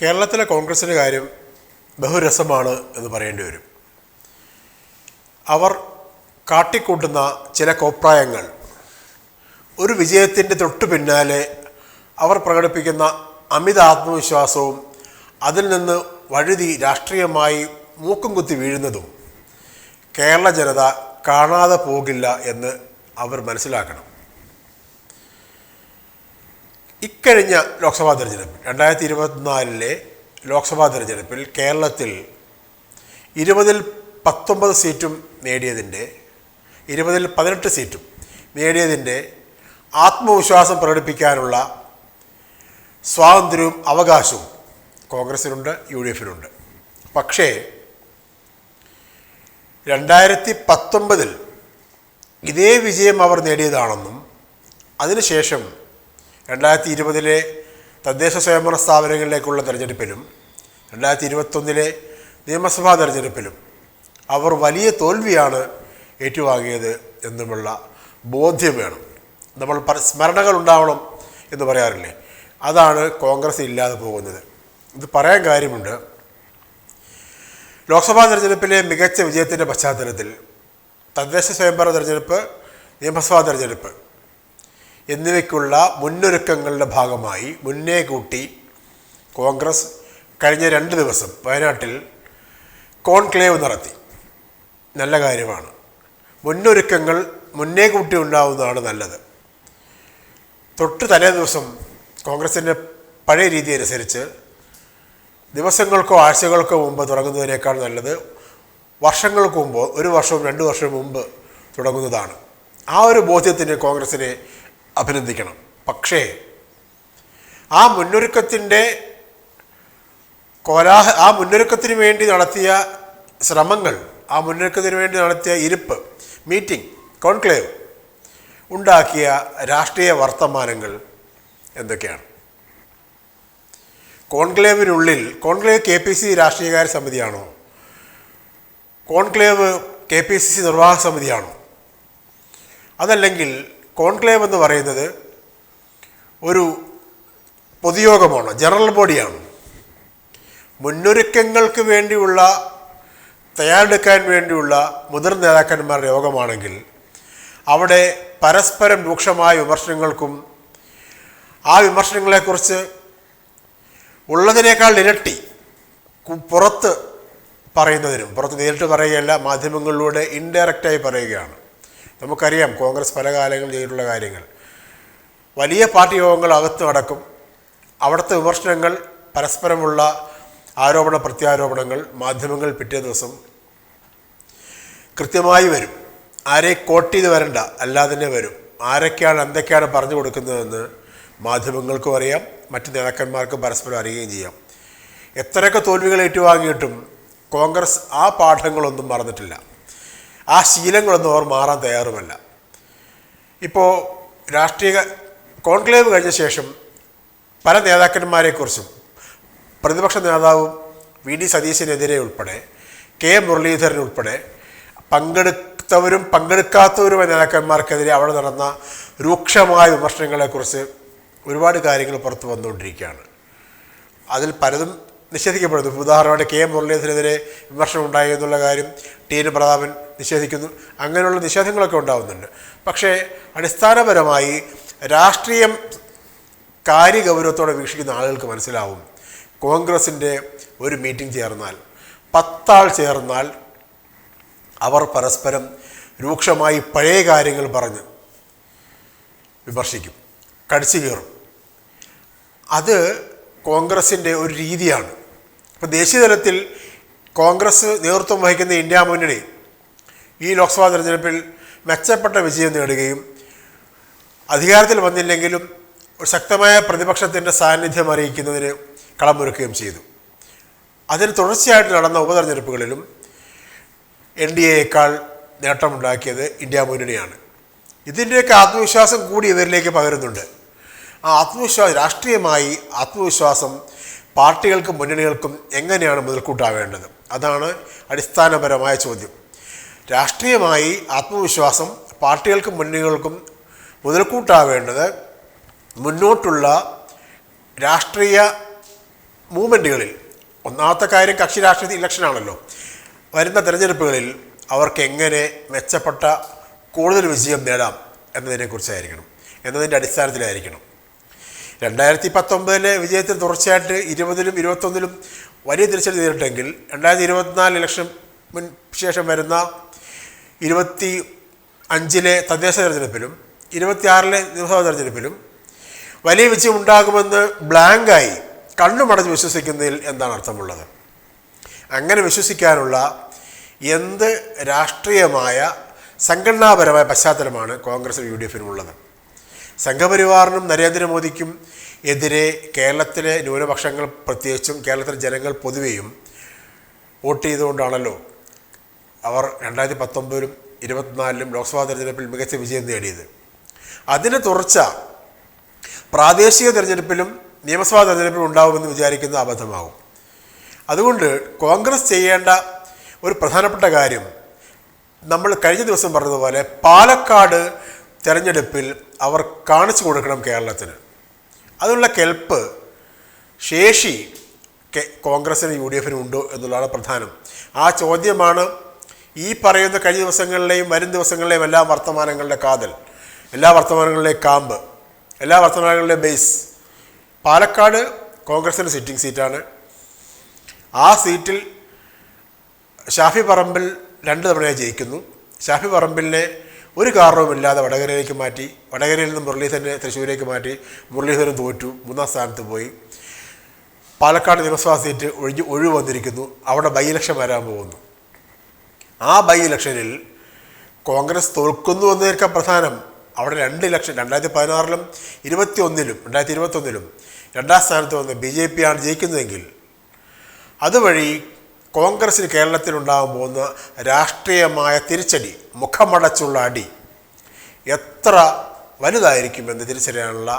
കേരളത്തിലെ കോൺഗ്രസിന്റെ കാര്യം ബഹുരസമാണ് എന്ന് പറയേണ്ടി വരും. അവർ കാട്ടിക്കൂട്ടുന്ന ചില കോപ്രായങ്ങൾ ഒരു വിജയത്തിന്റെ തൊട്ടു പിന്നാലെ അവർ പ്രകടിപ്പിക്കുന്ന അമിത ആത്മവിശ്വാസവും അതിൽ നിന്ന് വഴുതി രാഷ്ട്രീയമായി മൂക്കും കുത്തി വീഴുന്നതും കേരള ജനത കാണാതെ പോകില്ല എന്ന് അവർ മനസ്സിലാക്കണം. ഇക്കഴിഞ്ഞ ലോക്സഭാ തെരഞ്ഞെടുപ്പിൽ രണ്ടായിരത്തി ഇരുപത്തിനാലിലെ ലോക്സഭാ തെരഞ്ഞെടുപ്പിൽ കേരളത്തിൽ ഇരുപതിൽ പത്തൊമ്പത് സീറ്റും നേടിയതിന്റെ ഇരുപതിൽ പതിനെട്ട് സീറ്റും നേടിയതിന്റെ ആത്മവിശ്വാസം പ്രകടിപ്പിക്കാനുള്ള സ്വാതന്ത്ര്യവും അവകാശവും കോൺഗ്രസിനുണ്ട് യു ഡി എഫിനുണ്ട് പക്ഷേ രണ്ടായിരത്തി പത്തൊമ്പതിൽ ഇതേ വിജയം അവർ നേടിയതാണെന്നും അതിനുശേഷം രണ്ടായിരത്തി ഇരുപതിലെ തദ്ദേശ സ്വയംഭരണ സ്ഥാപനങ്ങളിലേക്കുള്ള തെരഞ്ഞെടുപ്പിലും രണ്ടായിരത്തി ഇരുപത്തൊന്നിലെ നിയമസഭാ തെരഞ്ഞെടുപ്പിലും അവർ വലിയ തോൽവിയാണ് ഏറ്റുവാങ്ങിയത് എന്നുമുള്ള ബോധ്യം വേണം. നമ്മൾ സ്മരണകൾ ഉണ്ടാവണം എന്ന് പറയാറില്ലേ? അതാണ് കോൺഗ്രസ് ഇല്ലാതെ പോകുന്നത്. ഇത് പറയാൻ കാര്യമുണ്ട്. ലോക്സഭാ തെരഞ്ഞെടുപ്പിലെ മികച്ച വിജയത്തിന്റെ പശ്ചാത്തലത്തിൽ തദ്ദേശ സ്വയംഭരണ തെരഞ്ഞെടുപ്പ് നിയമസഭാ തെരഞ്ഞെടുപ്പ് എന്നിവയ്ക്കുള്ള മുന്നൊരുക്കങ്ങളുടെ ഭാഗമായി മുന്നേ കൂട്ടി കോൺഗ്രസ് കഴിഞ്ഞ രണ്ട് ദിവസം വയനാട്ടിൽ കോൺക്ലേവ് നടത്തി. നല്ല കാര്യമാണ്. മുന്നൊരുക്കങ്ങൾ മുന്നേ കൂട്ടി ഉണ്ടാവുന്നതാണ് നല്ലത്. തൊട്ട് തലേ ദിവസം കോൺഗ്രസിന്റെ പഴയ രീതി അനുസരിച്ച് ദിവസങ്ങൾക്കോ ആഴ്ചകൾക്കോ മുമ്പ് തുടങ്ങുന്നതിനേക്കാൾ നല്ലത് വർഷങ്ങൾക്ക് മുമ്പ് ഒരു വർഷവും രണ്ട് വർഷവും മുമ്പ് തുടങ്ങുന്നതാണ്. ആ ഒരു ബോധ്യത്തിന് കോൺഗ്രസിനെ അഭിനന്ദിക്കണം. പക്ഷേ ആ മുന്നൊരുക്കത്തിന്റെ കോലാഹ ആ മുന്നൊരുക്കത്തിന് വേണ്ടി നടത്തിയ ശ്രമങ്ങൾ ആ മുന്നൊരുക്കത്തിന് വേണ്ടി നടത്തിയ ഇരിപ്പ് മീറ്റിംഗ് കോൺക്ലേവ് ഉണ്ടാക്കിയ രാഷ്ട്രീയ വർത്തമാനങ്ങൾ എന്തൊക്കെയാണ്? കോൺക്ലേവിനുള്ളിൽ കോൺക്ലേവ് കെ പി സി രാഷ്ട്രീയകാര്യ സമിതിയാണോ? Conclave K P C C നിർവാഹക സമിതിയാണോ? അതല്ലെങ്കിൽ കോൺക്ലേവ് എന്ന് പറയുന്നത് ഒരു പൊതുയോഗമാണ് ജനറൽ ബോഡിയാണ്. മുന്നൊരുക്കങ്ങൾക്ക് വേണ്ടിയുള്ള തയ്യാറെടുക്കാൻ വേണ്ടിയുള്ള മുതിർന്ന നേതാക്കന്മാരുടെ യോഗമാണെങ്കിൽ അവിടെ പരസ്പരം രൂക്ഷമായ വിമർശനങ്ങൾക്കും ആ വിമർശനങ്ങളെക്കുറിച്ച് ഉള്ളതിനേക്കാൾ ഇരട്ടി പുറത്ത് പറയുന്നതിനും പുറത്ത് നേരിട്ട് പറയുകയല്ല മാധ്യമങ്ങളിലൂടെ ഇൻഡയറക്റ്റായി പറയുകയാണ്. നമുക്കറിയാം കോൺഗ്രസ് പല കാലങ്ങളിൽ ചെയ്തിട്ടുള്ള കാര്യങ്ങൾ. വലിയ പാർട്ടി യോഗങ്ങൾ അകത്ത് നടക്കും. അവിടുത്തെ വിമർശനങ്ങൾ പരസ്പരമുള്ള ആരോപണ പ്രത്യാരോപണങ്ങൾ മാധ്യമങ്ങൾ പിറ്റേ ദിവസം കൃത്യമായി വരും. ആരെ കോട്ട് ചെയ്ത് വരണ്ട അല്ലാതെ തന്നെ വരും. ആരൊക്കെയാണ് എന്തൊക്കെയാണ് പറഞ്ഞു കൊടുക്കുന്നതെന്ന് മാധ്യമങ്ങൾക്കും അറിയാം. മറ്റ് നേതാക്കന്മാർക്കും പരസ്പരം അറിയുകയും ചെയ്യാം. എത്രയൊക്കെ തോൽവികൾ ഏറ്റുവാങ്ങിയിട്ടും കോൺഗ്രസ് ആ പാഠങ്ങളൊന്നും മറന്നിട്ടില്ല. ആ ശീലങ്ങളൊന്നും അവർ മാറാൻ തയ്യാറുമല്ല. ഇപ്പോൾ രാഷ്ട്രീയ കോൺക്ലേവ് കഴിഞ്ഞ ശേഷം പല നേതാക്കന്മാരെക്കുറിച്ചും പ്രതിപക്ഷ നേതാവും വി ഡി സതീശിനെതിരെ ഉൾപ്പെടെ കെ മുരളീധരൻ ഉൾപ്പെടെ പങ്കെടുത്തവരും പങ്കെടുക്കാത്തവരുമായ നേതാക്കന്മാർക്കെതിരെ അവിടെ നടന്ന രൂക്ഷമായ വിമർശനങ്ങളെക്കുറിച്ച് ഒരുപാട് കാര്യങ്ങൾ പുറത്തു വന്നുകൊണ്ടിരിക്കുകയാണ്. അതിൽ പലതും നിഷേധിക്കപ്പെടുന്നു. ഉദാഹരണമായിട്ട് കെ മുരളീധരനെതിരെ വിമർശനം ഉണ്ടായി എന്നുള്ള കാര്യം ടി എൻ പ്രതാപൻ നിഷേധിക്കുന്നു. അങ്ങനെയുള്ള നിഷേധങ്ങളൊക്കെ ഉണ്ടാവുന്നുണ്ട്. പക്ഷേ അടിസ്ഥാനപരമായി രാഷ്ട്രീയം കാര്യഗൗരവത്തോടെ വീക്ഷിക്കുന്ന ആളുകൾക്ക് മനസ്സിലാവും. കോൺഗ്രസിന്റെ ഒരു മീറ്റിംഗ് ചേർന്നാൽ പത്താൾ ചേർന്നാൽ അവർ പരസ്പരം രൂക്ഷമായി പഴയ കാര്യങ്ങൾ പറഞ്ഞ് വിമർശിക്കും. കടിച്ചു കയറും അത് കോൺഗ്രസിന്റെ ഒരു രീതിയാണ്. ഇപ്പോൾ ദേശീയതലത്തിൽ കോൺഗ്രസ് നേതൃത്വം വഹിക്കുന്ന ഇന്ത്യ മുന്നണി ഈ ലോക്സഭാ തെരഞ്ഞെടുപ്പിൽ മെച്ചപ്പെട്ട വിജയം നേടുകയും അധികാരത്തിൽ വന്നില്ലെങ്കിലും ഒരു ശക്തമായ പ്രതിപക്ഷത്തിന്റെ സാന്നിധ്യം അറിയിക്കുന്നതിന് കളമൊരുക്കുകയും ചെയ്തു. അതിന് തുടർച്ചയായിട്ട് നടന്ന ഉപതെരഞ്ഞെടുപ്പുകളിലും എൻ ഡി എയേക്കാൾ നേട്ടമുണ്ടാക്കിയത് ഇന്ത്യ മുന്നണിയാണ്. ഇതിന്റെയൊക്കെ ആത്മവിശ്വാസം കൂടി ഇവരിലേക്ക് പകരുന്നുണ്ട്. ആ ആത്മവിശ്വാസം രാഷ്ട്രീയമായി ആത്മവിശ്വാസം പാർട്ടികൾക്കും മുന്നണികൾക്കും എങ്ങനെയാണ് മുതൽക്കൂട്ടാവേണ്ടത്? അതാണ് അടിസ്ഥാനപരമായ ചോദ്യം. രാഷ്ട്രീയമായി ആത്മവിശ്വാസം പാർട്ടികൾക്കും മുന്നണികൾക്കും മുതൽക്കൂട്ടാവേണ്ടത് മുന്നോട്ടുള്ള രാഷ്ട്രീയ മൂവ്മെന്റുകളിൽ ഒന്നാമത്തെ കാര്യം കക്ഷി രാഷ്ട്രീയ ഇലക്ഷനാണല്ലോ വരുന്ന തിരഞ്ഞെടുപ്പുകളിൽ അവർക്ക് എങ്ങനെ മെച്ചപ്പെട്ട കൂടുതൽ വിജയം നേടാം എന്നതിനെക്കുറിച്ചായിരിക്കണം. എന്നതിന്റെ അടിസ്ഥാനത്തിലായിരിക്കണം. രണ്ടായിരത്തി പത്തൊമ്പതിലെ വിജയത്തിൽ തുടർച്ചയായിട്ട് ഇരുപതിലും ഇരുപത്തൊന്നിലും വലിയ തിരിച്ചടി നേരിട്ടെങ്കിൽ രണ്ടായിരത്തി ഇരുപത്തിനാല് ഇലക്ഷൻ മുൻ ശേഷം വരുന്ന ഇരുപത്തി അഞ്ചിലെ തദ്ദേശ തെരഞ്ഞെടുപ്പിലും ഇരുപത്തിയാറിലെ നിയമസഭാ തെരഞ്ഞെടുപ്പിലും വലിയ വിജയം ഉണ്ടാകുമെന്ന് ബ്ലാങ്കായി കണ്ണുമടഞ്ഞ് വിശ്വസിക്കുന്നതിൽ എന്താണ് അർത്ഥമുള്ളത്? അങ്ങനെ വിശ്വസിക്കാനുള്ള എന്ത് രാഷ്ട്രീയമായ സംഘടനാപരമായ പശ്ചാത്തലമാണ് കോൺഗ്രസിനും യു ഡി എഫിനും ഉള്ളത്? സംഘപരിവാറിനും നരേന്ദ്രമോദിക്കും എതിരെ കേരളത്തിലെ ന്യൂനപക്ഷങ്ങൾ പ്രത്യേകിച്ചും കേരളത്തിലെ ജനങ്ങൾ പൊതുവെയും വോട്ട് ചെയ്തുകൊണ്ടാണല്ലോ അവർ രണ്ടായിരത്തി പത്തൊമ്പതിലും ഇരുപത്തിനാലിലും ലോക്സഭാ തെരഞ്ഞെടുപ്പിൽ മികച്ച വിജയം നേടിയത്. അതിന് തുടർച്ച പ്രാദേശിക തെരഞ്ഞെടുപ്പിലും നിയമസഭാ തെരഞ്ഞെടുപ്പിലും ഉണ്ടാവുമെന്ന് വിചാരിക്കുന്ന അബദ്ധമാകും. അതുകൊണ്ട് കോൺഗ്രസ് ചെയ്യേണ്ട ഒരു പ്രധാനപ്പെട്ട കാര്യം നമ്മൾ കഴിഞ്ഞ ദിവസം പറഞ്ഞതുപോലെ പാലക്കാട് തെരഞ്ഞെടുപ്പിൽ അവർ കാണിച്ചു കൊടുക്കണം കേരളത്തിന്. അതിനുള്ള കെൽപ്പ് ശേഷി കോൺഗ്രസിന് യു ഡി എഫിനും ഉണ്ടോ എന്നുള്ളതാണ് പ്രധാനം. ആ ചോദ്യമാണ് ഈ പറയുന്ന കഴിഞ്ഞ ദിവസങ്ങളിലെയും വരും ദിവസങ്ങളിലെയും എല്ലാ വർത്തമാനങ്ങളുടെ കാതൽ എല്ലാ വർത്തമാനങ്ങളിലെയും കാമ്പ് എല്ലാ വർത്തമാനങ്ങളുടെയും ബേസ് പാലക്കാട് കോൺഗ്രസിന്റെ സിറ്റിംഗ് സീറ്റാണ് ആ സീറ്റിൽ ഷാഫി പറമ്പിൽ രണ്ട് തവണയായി ജയിക്കുന്നു. ഷാഫി പറമ്പിലിനെ ഒരു കാരണവുമില്ലാതെ വടകരയിലേക്ക് മാറ്റി വടകരയിൽ നിന്ന് മുരളീധരനെ തൃശ്ശൂരേക്ക് മാറ്റി മുരളീധരൻ തോറ്റു മൂന്നാം സ്ഥാനത്ത് പോയി. പാലക്കാട് നിയമസഭാ സീറ്റ് ഒഴിഞ്ഞ് ഒഴിവ് വന്നിരിക്കുന്നു. അവിടെ ബൈ ഇലക്ഷൻ വരാൻ പോകുന്നു. ആ ബൈ ഇലക്ഷനിൽ കോൺഗ്രസ് തോൽക്കുന്നു എന്നതിനേക്കാൾ പ്രധാനം അവിടെ രണ്ട് ഇലക്ഷൻ രണ്ടായിരത്തി പതിനാറിലും ഇരുപത്തി ഒന്നിലും രണ്ടായിരത്തി ഇരുപത്തൊന്നിലും രണ്ടാം സ്ഥാനത്ത് വന്ന് ബി ജെ പി ആണ് ജയിക്കുന്നതെങ്കിൽ അതുവഴി കോൺഗ്രസിന് കേരളത്തിലുണ്ടാകാൻ പോകുന്ന രാഷ്ട്രീയമായ തിരിച്ചടി മുഖമടച്ചുള്ള അടി എത്ര വലുതായിരിക്കുമെന്ന് തിരിച്ചറിയാനുള്ള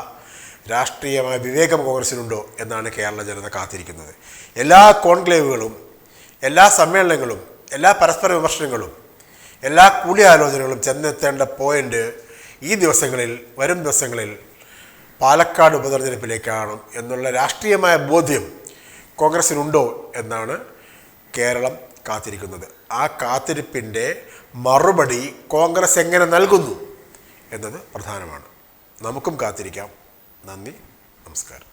രാഷ്ട്രീയമായ വിവേകം കോൺഗ്രസിനുണ്ടോ എന്നാണ് കേരള ജനത കാത്തിരിക്കുന്നത്. എല്ലാ കോൺക്ലേവുകളും എല്ലാ സമ്മേളനങ്ങളും എല്ലാ പരസ്പര വിമർശനങ്ങളും എല്ലാ കൂടിയാലോചനകളും ചെന്നെത്തേണ്ട പോയിന്റ് ഈ ദിവസങ്ങളിൽ വരും ദിവസങ്ങളിൽ പാലക്കാട് ഉപതെരഞ്ഞെടുപ്പിലേക്കാണ് എന്നുള്ള രാഷ്ട്രീയമായ ബോധ്യം കോൺഗ്രസിനുണ്ടോ എന്നാണ് കേരളം കാത്തിരിക്കുന്നത്. ആ കാത്തിരിപ്പിന്റെ മറുപടി കോൺഗ്രസ് എങ്ങനെ നൽകുന്നു എന്നത് പ്രധാനമാണ്. നമുക്കും കാത്തിരിക്കാം. നന്ദി. നമസ്കാരം.